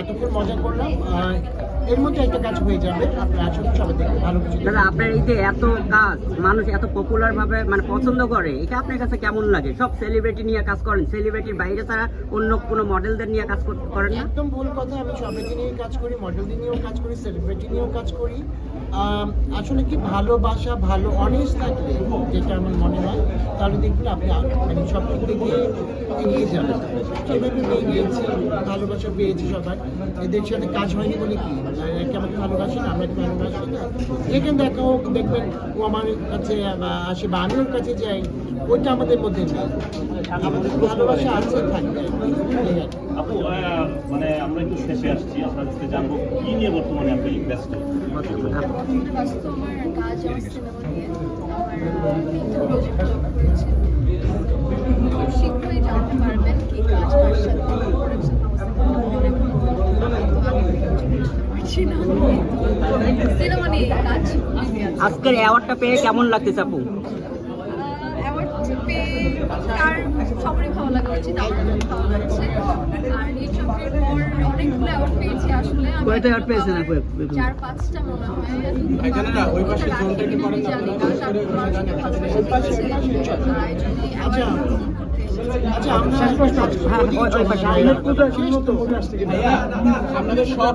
এতক্ষণ মজা করলাম। এর মধ্যে একটা কাজ হয়ে যাবে। আপনার আসলে সবাই দেখবেন ভালো কিছু দাদা আপনার এই যে এত কাজ মানুষ এত পপুলার ভাবে মানে পছন্দ করে এটা আপনার কাছে কেমন লাগে? সব সেলিব্রিটি নিয়ে কাজ করেন সেলিব্রিটির বাইরে তারা অন্য কোনো মডেলদের নিয়ে কাজ কর- করেন না? একদম ভুল কথা আমি সবাইকে নিয়েও কাজ করি মডেলদের নিয়েও কাজ করি সেলিব্রিটি নিয়েও কাজ করি। আসলে কি ভালোবাসা ভালো অনেস্ট থাকলে যেটা আমার মনে হয় তাহলে দেখবেন আপনি মানে সব দিক দিয়ে এগিয়ে যাবেন সেভাবে পেয়ে গিয়েছি ভালোবাসা পেয়েছি সবাই এদের সাথে কাজ হয়নি বলে কি? আহ, একে আমাকে ভালোবাসি না আমরা একে ভালোবাসি না যেখানে দেখা হোক দেখবেন ও আমার কাছে আসে বা আমি ওর কাছে যাই ওইটা আমাদের মধ্যে নেই আমাদের ভালোবাসা আছে থাকবে। আপু মানে আমরা একটু শেষে আসছি আপনার কাছে জানব কি নিয়ে বর্তমানে আপনি ব্যস্ত ব্যস্ত আমার কাজ আমার সিনেমা নিয়ে আমার তিনটা প্রজেক্ট রয়েছে খুব শীঘ্রই জানতে পারবেন কি কাজ কার সাথে প্রোডাকশন সিনেমা নিয়ে কাজ busy আছি। আজকের অ্যাওয়ার্ডটা পেয়ে কেমন লাগতেছে আপু তার সবারই ভালো লাগা উচিত আমার ভালো লাগছে আর এই চক্রের পর অনেকগুলো অ্যাওয়ার্ড পেয়েছি আসলে কয়টা award পেয়েছেন আপু? চার পাঁচটা মনে হয় ওই পাশে জোনটা কি করেন আচ্ছা। ওই-। আপনাদের সব